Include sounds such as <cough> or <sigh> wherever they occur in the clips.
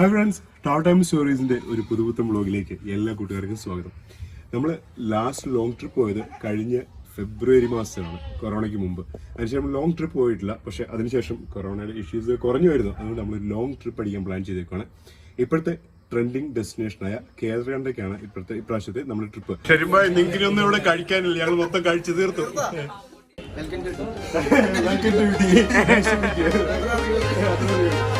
Hi friends travel time സ്റ്റോറീസിന്റെ ഒരു പുതുപുത്തൻ ബ്ലോഗിലേക്ക് എല്ലാ കൂട്ടുകാർക്കും സ്വാഗതം. നമ്മൾ ലാസ്റ്റ് ലോങ് ട്രിപ്പ് പോയത് കഴിഞ്ഞ ഫെബ്രുവരി മാസത്തിലാണ് കൊറോണയ്ക്ക് മുമ്പ്. അതിനുശേഷം ലോങ് ട്രിപ്പ് പോയിട്ടില്ല പക്ഷേ അതിനുശേഷം കൊറോണയുടെ ഇഷ്യൂസ് കുറഞ്ഞു വരുന്നു. അതുകൊണ്ട് നമ്മൾ ലോങ് ട്രിപ്പ് അടിക്കാൻ പ്ലാൻ ചെയ്തേക്കാണ് ഇപ്പോഴത്തെ ട്രെൻഡിങ് ഡെസ്റ്റിനേഷനായ കേരളത്തിലേക്കാണ് ഇപ്പോഴത്തെ ഇപ്രാവശ്യത്തെ നമ്മുടെ ട്രിപ്പ് നിങ്ങൾക്കൊന്നും ഇവിടെ കഴിക്കാനില്ല. ഞങ്ങൾ മൊത്തം കഴിച്ചു തീർത്തു. I'm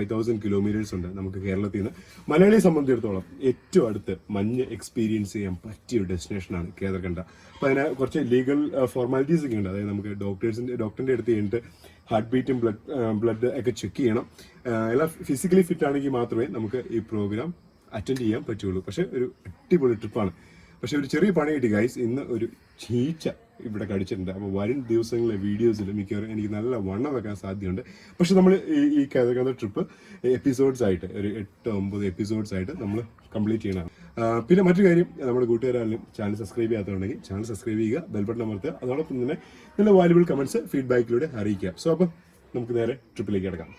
five thousand kilometres ഉണ്ട് നമുക്ക് കേരളത്തിൽ നിന്ന് മലയാളിയെ സംബന്ധിച്ചിടത്തോളം ഏറ്റവും അടുത്ത് മഞ്ഞ് എക്സ്പീരിയൻസ് ചെയ്യാൻ പറ്റിയ ഒരു ഡെസ്റ്റിനേഷനാണ് കേദർകണ്ഠ അപ്പോൾ അതിന് കുറച്ച് ലീഗൽ ഫോർമാലിറ്റീസ് ഒക്കെ ഉണ്ട്. അതായത് നമുക്ക് ഡോക്ടേഴ്സിന്റെ ഡോക്ടറിന്റെ അടുത്ത് കഴിഞ്ഞിട്ട് ഹാർട്ട് ബീറ്റും ബ്ലഡ് ബ്ലഡ് ഒക്കെ ചെക്ക് ചെയ്യണം. എല്ലാം ഫിസിക്കലി ഫിറ്റ് ആണെങ്കിൽ മാത്രമേ നമുക്ക് ഈ പ്രോഗ്രാം അറ്റൻഡ് ചെയ്യാൻ പറ്റുള്ളൂ. പക്ഷേ ഒരു അടിപൊളി ട്രിപ്പാണ് പക്ഷെ ഒരു ചെറിയ പണി കിട്ടി ഗൈസ് ഇന്ന് ഒരു ചീച്ച ഇവിടെ കടിച്ചിട്ടുണ്ട്. അപ്പോൾ വരും ദിവസങ്ങളിലെ വീഡിയോസിൽ മിക്കവാറും എനിക്ക് നല്ല വണ്ണം വെക്കാൻ സാധ്യതയുണ്ട്. പക്ഷെ നമ്മൾ ഈ കഥ ട്രിപ്പ് എപ്പിസോഡ്സ് ആയിട്ട് ഒരു എട്ട് ഒമ്പത് എപ്പിസോഡ്സ് ആയിട്ട് നമ്മൾ കംപ്ലീറ്റ് ചെയ്യണം. പിന്നെ മറ്റു കാര്യം നമ്മുടെ കൂട്ടുകാരും ചാനൽ സബ്സ്ക്രൈബ് ചെയ്യാത്തതുണ്ടെങ്കിൽ ചാനൽ സബ്സ്ക്രൈബ് ചെയ്യുക ബെൽബട്ടൺ അമർത്തുക അതോടൊപ്പം തന്നെ നല്ല വാല്യുബിൾ കമന്റ്സ് ഫീഡ്ബാക്കിലൂടെ അറിയിക്കുക. സോ അപ്പം നമുക്ക് നേരെ ട്രിപ്പിലേക്ക് കിടക്കാം.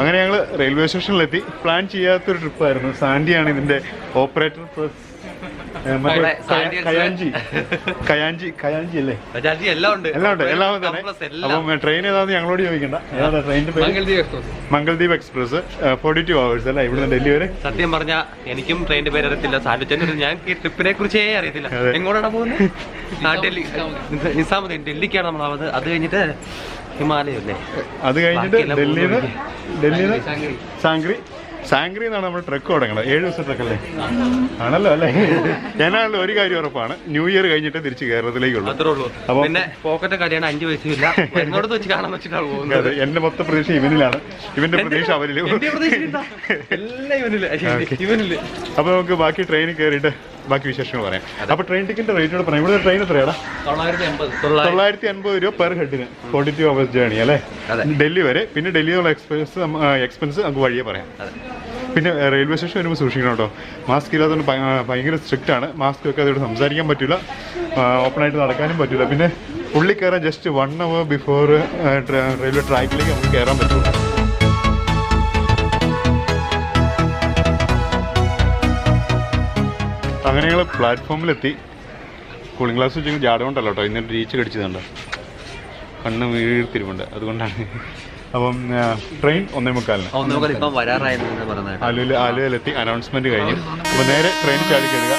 അങ്ങനെ ഞങ്ങൾ റെയിൽവേ സ്റ്റേഷനിലെത്തി പ്ലാൻ ചെയ്യാത്തൊരു ട്രിപ്പായിരുന്നു സാൻഡിയാണ് ഇതിന്റെ ഓപ്പറേറ്റർ പ്ലസ് അവിടെ സാൻഡി കയാഞ്ചി കയാഞ്ചി കയാഞ്ചി അല്ലേ? ബജാജി എല്ലാം ഉണ്ട്. എല്ലാം ഉണ്ട് എല്ലാം തന്നെ Compress അപ്പം ട്രെയിൻ ഏതാന്ന് ഞങ്ങളോട് ചോദിക്കണ്ട. ഏതാ ട്രെയിനിന്റെ പേര്? Mangaldweep express Mangaldweep express forty two hours അല്ലേ? ഇവിടുന്ന് ഡൽഹി വരെ? സത്യം പറഞ്ഞ എനിക്കും ട്രെയിനിന്റെ പേര് അറിയത്തില്ല. സാലുച്ചന്റെ ഞാൻ ഈ ട്രിപ്പിനെ കുറിച്ചേ അറിയത്തില്ല. എങ്ങോട്ടാണ് പോകുന്നത് <laughs> ആ ഡൽഹി. നിസാമുദ്ദീൻ. ഡൽഹിക്കാണ് നമ്മളാവുന്നത്. അത് കഴിഞ്ഞിട്ട് അത് കഴിഞ്ഞിട്ട് ഡൽഹിയിൽ ഡൽഹിയിൽ സാംഗ്രി സാംഗ്രി സാങ്ക്രി എന്നാണ് നമ്മൾ ട്രക്ക് തുടങ്ങുന്നത് ഏഴ് ദിവസം ട്രക്ക് അല്ലേ ആണല്ലോ അല്ലേ? ഞാനാണല്ലോ ഒരു കാര്യം ഉറപ്പാണ്. ന്യൂ ഇയർ കഴിഞ്ഞിട്ട് തിരിച്ച് കേരളത്തിലേക്കുള്ളൂ. അപ്പൊ പിന്നെ പോക്കറ്റ് കാര്യമാണ് അഞ്ചു വയസ്സില്ല എന്നോട് വെച്ച് കാണാൻ വെച്ചിട്ടാണ് പോകുന്നത്. അതെ എന്റെ മൊത്തം പ്രതീക്ഷ ഇവനിലാണ്. ഇവന്റെ പ്രതീക്ഷ ഇവനില്ല അപ്പൊ നമുക്ക് ബാക്കി ട്രെയിനിൽ കയറിയിട്ട് ബാക്കി വിശേഷങ്ങൾ പറയാം. അപ്പൊ ട്രെയിൻ ടിക്കറ്റ് റേറ്റ് പറയാം. ഇവിടെ ട്രെയിൻ എത്രയാടാ? തൊള്ളായിരത്തി എൺപത്. അൻപത് രൂപ പെർ ഹെഡിന് ഫോർട്ടി ടു അവേഴ്സ് ജേണി അല്ലേ. ഡൽഹി വരെ. പിന്നെ ഡൽഹിയിലുള്ള എക്സ്പെൻസ് എക്സ്പെൻസ് നമുക്ക് വഴിയെ പറയാം. പിന്നെ റെയിൽവേ സ്റ്റേഷൻ വരുമ്പോൾ സൂക്ഷിക്കണം കേട്ടോ. മാസ്ക് ഇല്ലാത്തത് ഭയ- ഭയങ്കര സ്ട്രിക്റ്റ് ആണ്. മാസ്ക് ഒക്കെ അതോട് സംസാരിക്കാൻ പറ്റില്ല ഓപ്പൺ ആയിട്ട് നടക്കാനും പറ്റില്ല പിന്നെ ഉള്ളിൽ കയറാൻ just one hour before railway ട്രാക്കിലേക്ക് നമുക്ക് കയറാൻ പറ്റുള്ളൂ. അങ്ങനെ ഞങ്ങൾ പ്ലാറ്റ്ഫോമിലെത്തി കൂളിംഗ് ഗ്ലാസ് വെച്ചെങ്കിൽ ജാടകൊണ്ടല്ലോ കേട്ടോ ഇന്നലെ റീച്ച് കടിച്ചതുണ്ട് കണ്ണ് വീഴ്ത്തിരിപ്പുണ്ട്. അതുകൊണ്ടാണ്. അപ്പം ട്രെയിൻ ഒന്നേ മുക്കാലിന്. ആലുവയിൽ ആലുവയിലെത്തി. അനൗൺസ്മെന്റ് കഴിഞ്ഞു. അപ്പോൾ നേരെ ട്രെയിൻ ചാടി കയറുക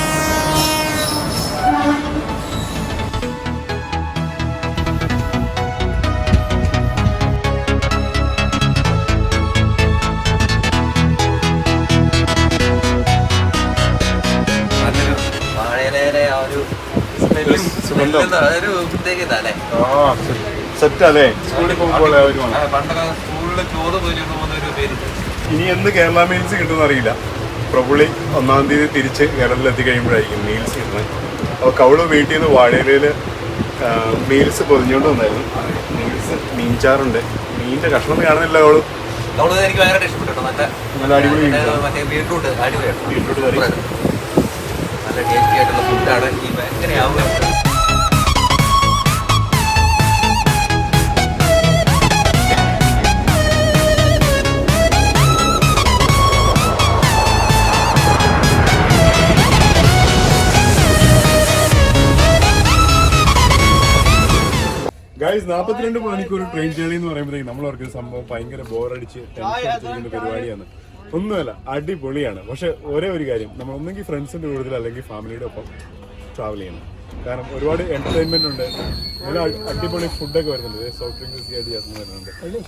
ചോറ് പോലും പോകുമ്പോൾ ഒരു പേര് ഇനി എന്ത് കേരള മീൽസ് കിട്ടുമെന്ന് അറിയില്ല. പ്രബുളി ഒന്നാം തീയതി തിരിച്ച് കേരളത്തിൽ എത്തിക്കഴിയുമ്പോഴായിരിക്കും മീൽസ് കിട്ടുന്നത്. അപ്പോൾ കവൾ വീട്ടിൽ നിന്ന് വാഴയിലയിൽ മീൽസ് പൊതിഞ്ഞുകൊണ്ട് വന്നായിരുന്നു. മീൽസ് മീൻചാറുണ്ട്. മീനിന്റെ കഷ്ണം കാണുന്നില്ല അവൾ എനിക്ക് ഭയങ്കര ഇഷ്ടപ്പെട്ടു നല്ല നല്ല അടിപൊളി ബീട്രൂട്ട് അടിപൊളിയാണ് ബീട്രൂട്ട് കറി. നല്ല ടേസ്റ്റി ആയിട്ടുള്ള ഫുഡാണ് ഈ ഭയങ്കര ഗൈസ് നാപ്പത്തിരണ്ട് മണിക്കൂർ ട്രെയിൻ ജേണി എന്ന് പറയുമ്പോഴത്തേക്ക് നമ്മൾ ഓർക്കുന്ന സംഭവം ഭയങ്കര ബോറടിച്ച് ടെൻഷൻ അടിച്ചിരിക്കുന്ന പരിപാടിയാണ്. ഒന്നുമല്ല അടിപൊളിയാണ്. പക്ഷെ ഒരേ ഒരു കാര്യം നമ്മൾ ഒന്നെങ്കിൽ ഫ്രണ്ട്സിന്റെ കൂടുതൽ അല്ലെങ്കിൽ ഫാമിലിയുടെ ഒപ്പം ട്രാവൽ ചെയ്യണം. കാരണം ഒരുപാട് എന്റർടൈൻമെന്റ് ഉണ്ട്. നല്ല അടിപൊളി ഫുഡൊക്കെ വരുന്നുണ്ട്. സോഫ്റ്റ് ഡ്രിങ്ക്സ് ആയിട്ട് ചേർന്ന് അതൊന്നും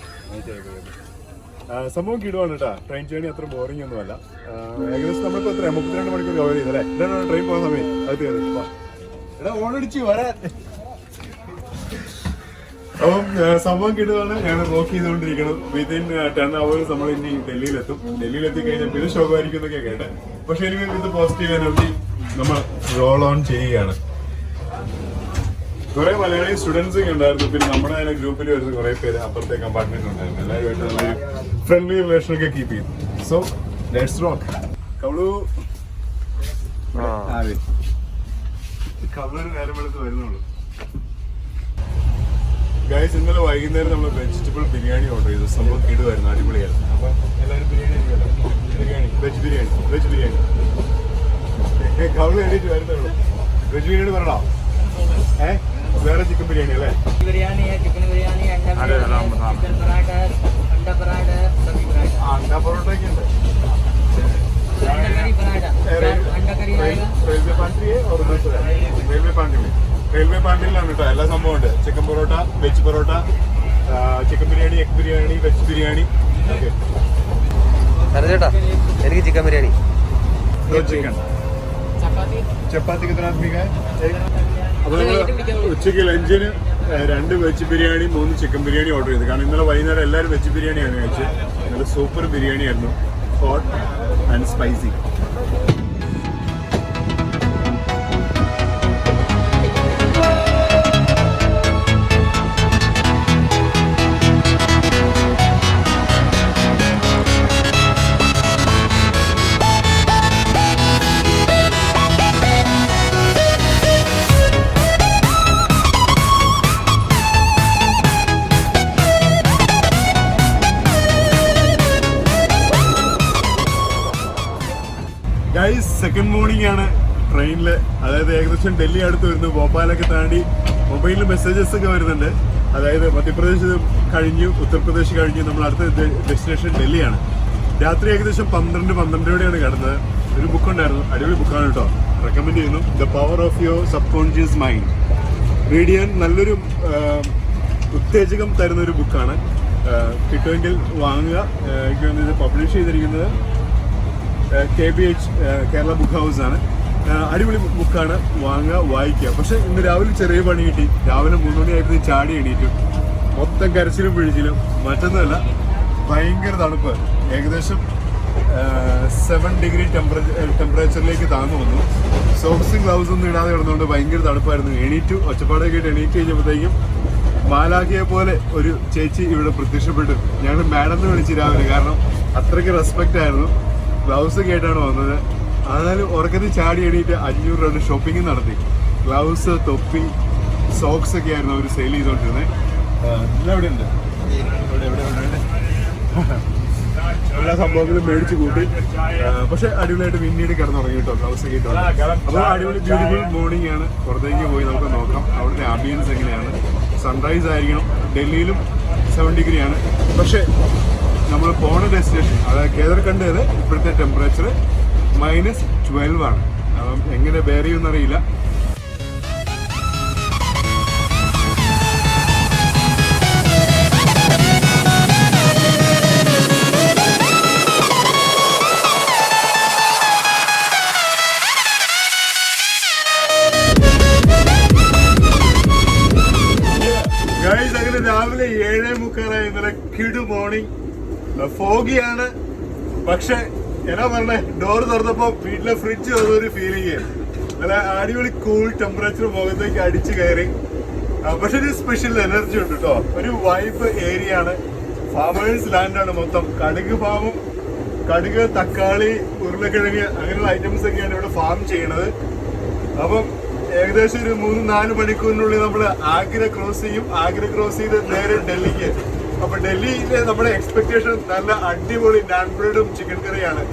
വരുന്നുണ്ട് സംഭവം കിടുവാണ് കേട്ടോ. ട്രെയിൻ ജേണി അത്ര ബോറിംഗ് ഒന്നുമല്ല ഏകദേശം നമ്മളിപ്പോ എത്ര മുപ്പത്തിരണ്ട് മണിക്കൂർ കവർ ചെയ്തല്ലേ? ട്രെയിൻ പോകുന്ന സമയം? അത്. എടാ ഓണടിച്ച് വരാൻ. അപ്പം സംഭവം കിട്ടുകയാണ് ഞാൻ റോക്ക് ചെയ്തുകൊണ്ടിരിക്കണം വിതിൻ ടെൻ അവേഴ്സ് നമ്മൾ ഇനി ഡൽഹിയിലെത്തും. ഡൽഹിയിലെത്തി കഴിഞ്ഞാൽ പിന്നെ ശോഭമായിരിക്കും എന്നൊക്കെ കേട്ടെ. പക്ഷെ എനിക്ക് ഇത് പോസിറ്റീവ് എനർജി നമ്മൾ റോൾ ഓൺ ചെയ്യുകയാണ്. കുറെ മലയാളി സ്റ്റുഡൻസ് ഒക്കെ ഉണ്ടായിരുന്നു. പിന്നെ നമ്മുടെ തന്നെ ഗ്രൂപ്പിൽ വരുന്ന കുറെ പേര് അപ്പുറത്തെ കമ്പാർട്ട്മെന്റ് ഉണ്ടായിരുന്നു. എല്ലാവരുമായിട്ട് നല്ല ഫ്രണ്ട്ലി റിലേഷൻ ഒക്കെ കീപ്പ് ചെയ്തു. സോ ലെറ്റ്സ് റോക്ക് കവളു. കവളൊരു നേരം എടുത്ത് വരുന്നുള്ളൂ. ഗൈസ് ഇന്നലെ വൈകുന്നേരം നമ്മൾ വെജിറ്റബിൾ ബിരിയാണി ഓർഡർ ചെയ്തു സംഭവം കിടുവായിരുന്നു അടിപൊളിയായിരുന്നു അപ്പൊ എല്ലാവരും ബിരിയാണി കഴിക്കുമല്ലോ. ബിരിയാണി വെജ് ബിരിയാണി വെജ് ബിരിയാണി കവള് എണീറ്റ് വരുന്നുള്ളൂ വെജ് ബിരിയാണി പറയണോ ഏ വേറെ ചിക്കൻ ബിരിയാണി അല്ലേ बिरयानी है चिकन बिरयानी है अंडा अरे बिरयानी राम है राम। चिकन पराठा है अंडा पराठा है सब्जी पराठा ആ അണ്ടാ പൊറോട്ടയൊക്കെ ഉണ്ട് अंडा करी पराठा अंडा करी आएगा റെയിൽവേ പാൻട്രിയെ റെയിൽവേ ആണ് കേട്ടോ എല്ലാ സംഭവം ഉണ്ട്. Chicken parotta veg parotta chicken biryani egg biryani veg biryani. Okay. ചേട്ടാ എനിക്ക് ചിക്കൻ ബിരിയാണി. ചിക്കൻ ചപ്പാത്തി അപ്പോൾ ഉച്ചയ്ക്ക് ലഞ്ചിന് രണ്ട് വെജ് ബിരിയാണി മൂന്ന് ചിക്കൻ ബിരിയാണി ഓർഡർ ചെയ്തു. കാരണം ഇന്നലെ വൈകുന്നേരം എല്ലാവരും വെജ് ബിരിയാണിയാണ് കഴിച്ചത്. നല്ല സൂപ്പർ ബിരിയാണി ആയിരുന്നു hot and spicy guys second morning ആണ്. ട്രെയിനിൽ അതായത് ഏകദേശം ഡൽഹി അടുത്ത് വരുന്നു. ഭോപ്പാലൊക്കെ താണ്ടി മൊബൈലിൽ മെസ്സേജസ് ഒക്കെ വരുന്നുണ്ട്. അതായത് മധ്യപ്രദേശ് കഴിഞ്ഞു ഉത്തർപ്രദേശ് കഴിഞ്ഞു നമ്മൾ അടുത്ത ഡെസ്റ്റിനേഷൻ ഡൽഹിയാണ്. രാത്രി ഏകദേശം പന്ത്രണ്ട് പന്ത്രണ്ടോടെയാണ് കിടന്നത്. ഒരു ബുക്ക് ഉണ്ടായിരുന്നു. അടിപൊളി ബുക്കാണ് കേട്ടോ. റെക്കമെൻഡ് ചെയ്യുന്നു. The power of your subconscious mind read ചെയ്യാൻ നല്ലൊരു ഉത്തേജകം തരുന്ന ഒരു ബുക്കാണ് കിട്ടുമെങ്കിൽ വാങ്ങുക. എനിക്ക് ഇത് പബ്ലിഷ് ചെയ്തിരിക്കുന്നത് K B H Kerala book house ആണ്. അടിപൊളി ബുക്കാണ്. വാങ്ങുക വായിക്കുക. പക്ഷെ ഇന്ന് രാവിലെ ചെറിയ പണി കിട്ടി. രാവിലെ മൂന്ന് മണിയായപ്പോൾ ചാടി എണീറ്റു. മൊത്തം കരച്ചിലും പിഴിച്ചിലും മറ്റൊന്നുമല്ല ഭയങ്കര തണുപ്പ്. ഏകദേശം സെവൻ ഡിഗ്രി ടെമ്പറേച്ചറിലേക്ക് താന്നു വന്നു. സോക്സും ഗ്ലൗസ് ഒന്നും ഇടാതെ കിടന്നുകൊണ്ട് ഭയങ്കര തണുപ്പായിരുന്നു. എണീറ്റു ഒച്ചപ്പാടൊക്കെ ആയിട്ട് എണീറ്റ് കഴിഞ്ഞപ്പോഴത്തേക്കും മാലാഖിയെ പോലെ ഒരു ചേച്ചി ഇവിടെ പ്രത്യക്ഷപ്പെട്ടു. ഞാൻ മാഡം എന്ന് വിളിച്ചു രാവിലെ. കാരണം അത്രയ്ക്ക് റെസ്പെക്റ്റ് ആയിരുന്നു. ഗ്ലൗസ് കേട്ടാണ് വന്നത്. ആനാലും ഉറക്കത്തിൽ ചാടി എണീറ്റ് അഞ്ഞൂറ് രൂപ ഷോപ്പിംഗ് നടത്തി. ഗ്ലൗസ് തൊപ്പി സോക്സ് ഒക്കെ ആയിരുന്നു അവർ സെയിൽ ചെയ്തുകൊണ്ടിരുന്നത് എല്ലാം ഇവിടെ ഉണ്ട്? എല്ലാ സംഭവങ്ങളും മേടിച്ച് കൂട്ടി. പക്ഷെ അടിപൊളിയായിട്ട് പിന്നീട് കിടന്നുറങ്ങി കേട്ടോ ഗ്ലൗസ് ഒക്കെ ഇട്ടോ അപ്പോൾ അടിപൊളി ബ്യൂട്ടിഫുൾ മോർണിംഗ് ആണ്. പുറത്തേക്ക് പോയി നമുക്ക് നോക്കാം. അവിടുത്തെ ആംബിയൻസ് എങ്ങനെയാണ്? സൺറൈസ് ആയിരിക്കണം. ഡൽഹിയിലും സെവൻ ഡിഗ്രിയാണ് പക്ഷേ നമ്മൾ പോണ ഡെസ്റ്റിനേഷൻ അതായത് കേദർകണ്ടത് ഇപ്പോഴത്തെ ടെമ്പറേച്ചർ മൈനസ് ട്വൽവ് ആണ്. അപ്പം എങ്ങനെ ബെയർ ചെയ്യുമെന്നറിയില്ല അങ്ങനെ ഏഴേ മുക്കാലായി. ഇന്നലെ കിടു മോർണിംഗ് ഫോഗിയാണ്. പക്ഷെ എന്നാ പറഞ്ഞേ ഡോർ തുറന്നപ്പോ വീട്ടിലെ ഫ്രിഡ്ജ് തുറന്നൊരു ഫീലിംഗ് നല്ല അടിപൊളി കൂൾ ടെമ്പറേച്ചർ മുഖത്തേക്ക് അടിച്ചു കയറി. പക്ഷെ ഒരു സ്പെഷ്യൽ എനർജി ഉണ്ട് കേട്ടോ ഒരു വൈബ് ഏരിയ ആണ് ഫാമേഴ്സ് ലാൻഡ് ആണ് മൊത്തം. കടുക് ഫാമും കടുക് തക്കാളി ഉരുളക്കിഴങ്ങ് അങ്ങനെയുള്ള ഐറ്റംസ് ഒക്കെയാണ് ഇവിടെ ഫാം ചെയ്യണത് അപ്പം ഏകദേശം ഒരു മൂന്ന് നാല് മണിക്കൂറിനുള്ളിൽ നമ്മൾ ആഗ്ര ക്രോസ് ചെയ്യും. ആഗ്ര ക്രോസ് ചെയ്ത് നേരെ ഡൽഹിക്ക് അപ്പൊ ഡൽഹിയിലെ നമ്മുടെ എക്സ്പെക്ടേഷൻ നല്ല അടിപൊളി നാൻ ചിക്കൻ കറിയാണ്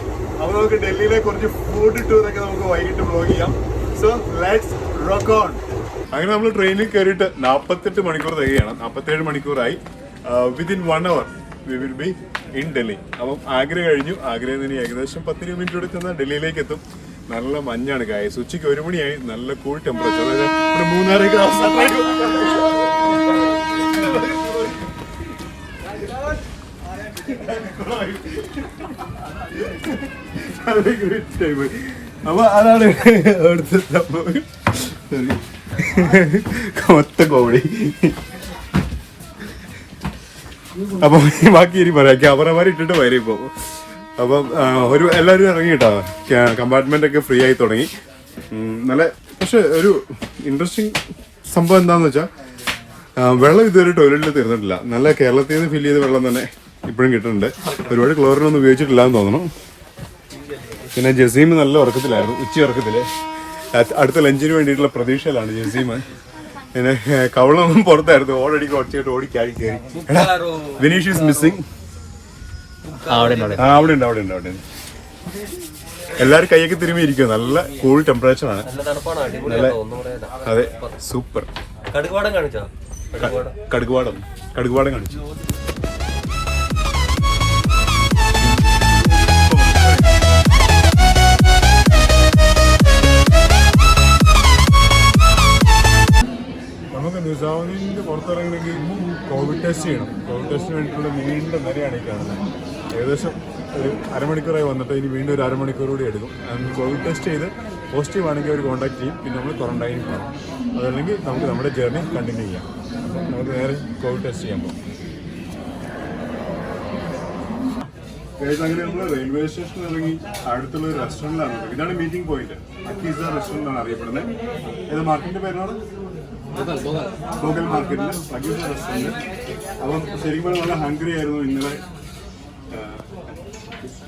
അപ്പൊ നമുക്ക് ഡൽഹിയിലെ കുറച്ച് ഫുഡ് ടൂർ ഒക്കെ നമുക്ക് വൈകിട്ട് ബ്ലോഗ് ചെയ്യാം. സോ ലെറ്റ്സ് റോക്ക് ഓൺ അങ്ങനെ നമ്മൾ ട്രെയിനിൽ കയറിയിട്ട് നാൽപ്പത്തെട്ട് മണിക്കൂർ തികയാണ്. നാൽപ്പത്തേഴ് മണിക്കൂറായി. Within one hour we will be in Delhi അപ്പം ആഗ്ര കഴിഞ്ഞു. ആഗ്രയിൽ നിന്ന് ഏകദേശം പത്തിന് മിനിറ്റ് കൂടി ചെന്നാൽ ഡൽഹിയിലേക്ക് എത്തും. നല്ല മഞ്ഞാണ് കായ ഉച്ചയ്ക്ക് ഒരു മണിയായി. നല്ല കൂൾ ടെമ്പറേച്ചർ അതായത് ഇവിടെ അപ്പൊ അതാണ് അവിടുത്തെ സംഭവം. മൊത്ത കോമഡി അപ്പൊ ബാക്കി ഇനി പറയാം. ക്യാമറമാർ ഇട്ടിട്ട് വരും ഇപ്പൊ. അപ്പം ഒരു എല്ലാവരും ഇറങ്ങി കേട്ടോ കമ്പാർട്ട്മെന്റ് ഒക്കെ ഫ്രീ ആയി തുടങ്ങി. നല്ല പക്ഷെ ഒരു ഇൻട്രസ്റ്റിംഗ് സംഭവം എന്താന്ന് വെച്ചാൽ വെള്ളം ഇതുവരെ ടോയ്ലറ്റിൽ തീർന്നിട്ടില്ല. നല്ല കേരളത്തിൽ നിന്ന് ഫീൽ ചെയ്ത വെള്ളം തന്നെ. ഇപ്പോഴും കിട്ടുന്നുണ്ട്. ഒരുപാട് ക്ലോറിനൊന്നും ഉപയോഗിച്ചിട്ടില്ല എന്ന് തോന്നുന്നു. പിന്നെ ജസീം നല്ല ഉറക്കത്തിലായിരുന്നു ഉച്ച ഉറക്കത്തിൽ. അടുത്ത ലഞ്ചിന് വേണ്ടിയിട്ടുള്ള പ്രതീക്ഷയിലാണ് ജസീം. പിന്നെ കവളൊന്നും പുറത്തായിരുന്നു. ഓടടിക്ക് ഒച്ചയായിട്ട് ഓടി കയറി വിനീഷ് ഈസ് മിസ്സിംഗ് ആ അവിടെ ഉണ്ട് അവിടെ ഉണ്ട്. അവിടെ ഉണ്ട് എല്ലാരും കൈയൊക്കെ തിരുമ്പി ഇരിക്കും നല്ല കൂൾ ടെമ്പറേച്ചർ ആണ്. നല്ല അതെ സൂപ്പർ കടുകുപാടം കാണിച്ചോ? കടുകുപാടം. കടുകുപാടം കാണിച്ചു. നമുക്ക് നിസാമുദ്ദീനിന്റെ പുറത്തിറങ്ങണമെങ്കിൽ കോവിഡ് ടെസ്റ്റ് ചെയ്യണം. കോവിഡ് ടെസ്റ്റിന് വേണ്ടിയിട്ടുള്ള നീണ്ട നിരയാണ് ഈ ഏകദേശം ഒരു അരമണിക്കൂറായി വന്നിട്ട് ഇനി വീണ്ടും ഒരു അരമണിക്കൂർ കൂടി എടുക്കും കോവിഡ് ടെസ്റ്റ് ചെയ്ത് പോസിറ്റീവ് ആണെങ്കിൽ അവർ കോൺടാക്ട് ചെയ്യും. പിന്നെ നമ്മൾ ക്വാറന്റൈനിൽ പോകണം അതല്ലെങ്കിൽ നമുക്ക് നമ്മുടെ ജേർണി കണ്ടിന്യൂ ചെയ്യാം. അപ്പം നമുക്ക് നേരെ കോവിഡ് ടെസ്റ്റ് ചെയ്യാൻ പോകും അങ്ങനെ നമ്മൾ റെയിൽവേ സ്റ്റേഷനിൽ ഇറങ്ങി അടുത്തുള്ള ഒരു റെസ്റ്റോറന്റിലാണ് ഇതാണ് മീറ്റിംഗ് പോയിന്റ് അക്കീസ റെസ്റ്റോറന്റാണ് അറിയപ്പെടുന്നത്. ഏത് മാർക്കറ്റിന്റെ പേരാണ് ഗൂഗിൾ മാർക്കറ്റിൽ അക്കീസ റെസ്റ്റോറന്റ് അപ്പം ശരിക്കും പറഞ്ഞാൽ നല്ല ഹംഗ്രി ആയിരുന്നു ഇന്നലെ.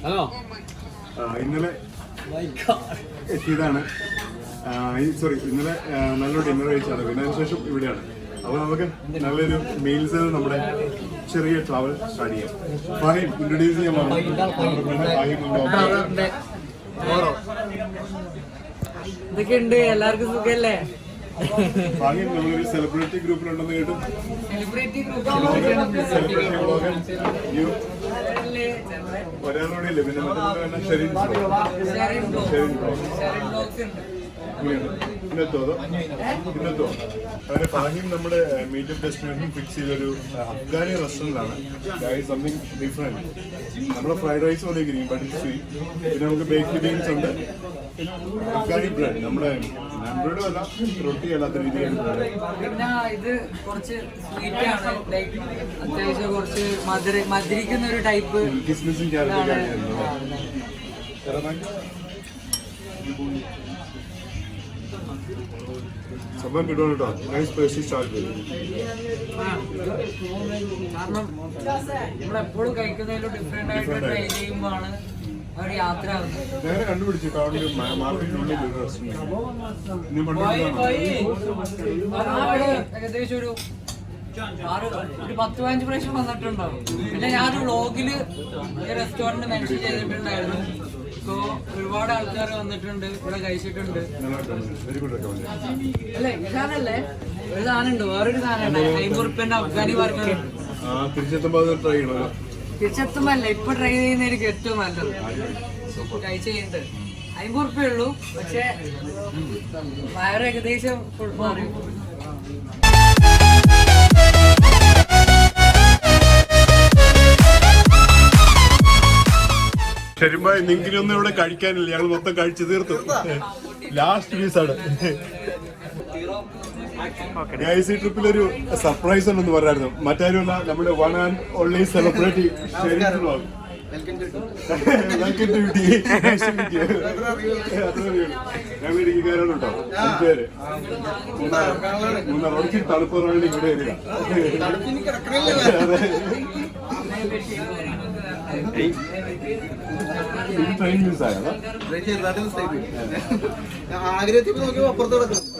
ഹലോ ഇന്നലെ എത്തിയതാണ്. സോറി ഇന്നലെ നല്ല നല്ലൊരു ഡിന്നർ കഴിച്ചാണ് പിന്നെ അതിനുശേഷം ഇവിടെയാണ്. അപ്പോൾ നമുക്ക് നല്ലൊരു മീൽസ് നമ്മുടെ ചെറിയ ട്രാവൽ സ്റ്റാർട്ട് ചെയ്യാം. ഫാഹിം ഇൻട്രൊഡ്യൂസ് ചെയ്യാൻ ഫാഹിം ഇതൊക്കെയുണ്ട് എല്ലാവർക്കും സുഖല്ലേ? സെലിബ്രിറ്റി ഗ്രൂപ്പിലുണ്ടെന്ന് കേട്ടു. സെലിബ്രിറ്റി ഒരാളോടെ ഇല്ല പിന്നെ മറ്റേ ഷെരീൻ ഷെരീൻ ബ്ലോഗ് ഇന്നത്തോ അതോ ഇന്നത്തോ അങ്ങനെ ഫാഹിം നമ്മുടെ മീറ്റപ്പ് ഡെസ്റ്റിനേഷൻ ഫിക്സ് ചെയ്തൊരു അഫ്ഗാനി റെസ്റ്റോറന്റ് ആണ്. സംതിങ് ഡിഫറെന്റ് നമ്മുടെ ഫ്രൈഡ് റൈസ് പോലെ ഇരിക്കും ബട്ട് സ്വീറ്റ് പിന്നെ നമുക്ക് ബേക്കറി ബീൻസ് ഉണ്ട്. അഫ്ഗാനി ബ്രെഡ് നമ്മുടെ ബ്രെഡും അല്ല റൊട്ടി അല്ലാത്ത രീതിയിലാണ് പിന്നെ ഇത് കുറച്ച് സ്വീറ്റ് ആണ്. അത്യാവശ്യം കുറച്ച് മധുര മധുരിക്കുന്ന ഒരു ടൈപ്പ് കിസ്മിസും ക്യാരറ്റൊക്കെ ആയിരുന്നു സംഭവം കിട്ടുമോ കേട്ടോ. നൈസ് പേഴ്സി സ്റ്റാർട്ട് കാരണം നമ്മളെപ്പോഴും കഴിക്കുന്നതിലും ഡിഫറെന്റ് ആയിട്ട് ട്രൈ ചെയ്യുമ്പോഴാണ് ഒരു യാത്ര നേരെ കണ്ടുപിടിച്ചു ടൗണിൽ മാർക്കറ്റിനുള്ളിൽ ഒരു റെസ്റ്റോറന്റ് ഏകദേശം ഒരു ഒരു പത്ത് പതിനഞ്ച് പ്രാവശ്യം വന്നിട്ടുണ്ടാവും. പിന്നെ ഞാൻ വ്ളോഗിൽ റെസ്റ്റോറന്റ് മെൻഷൻ ചെയ്തിട്ടുണ്ടായിരുന്നു. സോ ഒരുപാട് ആൾക്കാർ വന്നിട്ടുണ്ട് ഇവിടെ കഴിച്ചിട്ടുണ്ട്. അല്ലേ ഈ ഒരു സാധനം ഉണ്ട് വേറൊരു സാധനം ഉണ്ട് റുപ്യന്റെ അഫ്ഗാനി ബർഗർ അത് ട്രൈ ചെയ്യണം തിരിച്ചെത്തുമ്പല്ല ഇപ്പൊ ട്രൈ ചെയ്യുന്നതായിരിക്കും ഏറ്റവും നല്ലത്. ട്രൈ ചെയ്യുന്നുണ്ട് അമ്പത് റുപ്യ ഉള്ളൂ പക്ഷെ വയറ് ഏകദേശം ഫുൾ മാറി. ശരിമ്പോ ഒന്നും ഇവിടെ കഴിക്കാനില്ല. ഞങ്ങൾ മൊത്തം കഴിച്ചു തീർത്തു. ലാസ്റ്റ് പീസാണ് ഗൈസ് ഈ ട്രിപ്പിൽ ഒരു സർപ്രൈസ് ഉണ്ടെന്ന് പറയായിരുന്നു മറ്റാരുമല്ല നമ്മുടെ വൺ ആൻഡ് ഓൺലി സെലിബ്രിറ്റി ഞാൻ ഇടുക്കിക്കാരാണ് കേട്ടോ. അഞ്ച് പേര്. മൂന്നാർ ഒരിക്കൽ തണുപ്പ് ഇവിടെ വരിക. ആഗ്രഹത്തിൽ നോക്കിയപ്പോ അപ്പുറത്ത് കിടക്കുന്നു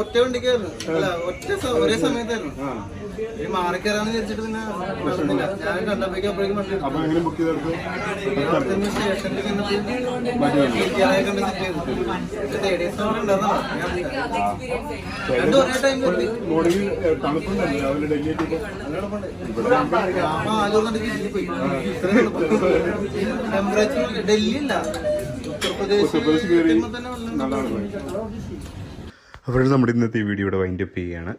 ഒറ്റ വണ്ടിക്കായിരുന്നു. അല്ല ഒറ്റ ഒരേ സമയത്തായിരുന്നു. ഈ മാറിക്കയറാന്ന് വിചാരിച്ചിട്ട് പിന്നെ നടന്നില്ല. ഞാൻ കണ്ടപ്പോഴേക്കും അപ്പോഴേക്കും വണ്ടി എടുത്തു. അപ്പൊ എങ്ങനെ ബുക്ക് ചെയ്തെടുത്തു അവിടുന്ന് സ്റ്റേഷനിൽ ചെന്നപ്പോ ഇരിക്കാനായി കണ്ട് സെറ്റ് ചെയ്തു. തേർഡ് ഡേയ്സ് അവിടെ ഉണ്ടായിരുന്നതാണ് ഞാൻ രണ്ടും ഒരേ ടൈമിൽ എത്തി മോർണിംഗ് തണുപ്പുണ്ടല്ലോ? രാവിലെ ഡൽഹി എത്തിയപ്പോ? അപ്പൊ ആലോചന പോയി. ടെമ്പറേച്ചർ ഡൽഹി അല്ല ഉത്തർപ്രദേശ് ഉത്തർപ്രദേശ് കയറി തന്നെ വെള്ളം നല്ലതാണ്. അപ്പോൾ നമ്മുടെ ഇന്നത്തെ ഈ വീഡിയോ ഇവിടെ അപ്പ് ചെയ്യുകയാണ്.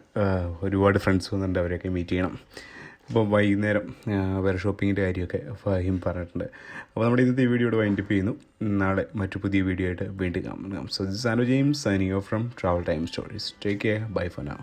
ഒരുപാട് ഫ്രണ്ട്സ് വന്നിട്ടുണ്ട് അവരെയൊക്കെ മീറ്റ് ചെയ്യണം. അപ്പോൾ വൈകുന്നേരം വേറെ ഷോപ്പിങ്ങിന്റെ കാര്യമൊക്കെ ഫഹിം പറഞ്ഞിട്ടുണ്ട്. അപ്പോൾ നമ്മുടെ ഇന്നത്തെ ഈ വീഡിയോ ഇവിടെ അപ്പ് ചെയ്യുന്നു. നാളെ മറ്റു പുതിയ വീഡിയോ ആയിട്ട് വീണ്ടും കാണാം. So this ആനോ James signing off from travel time stories take care bye for now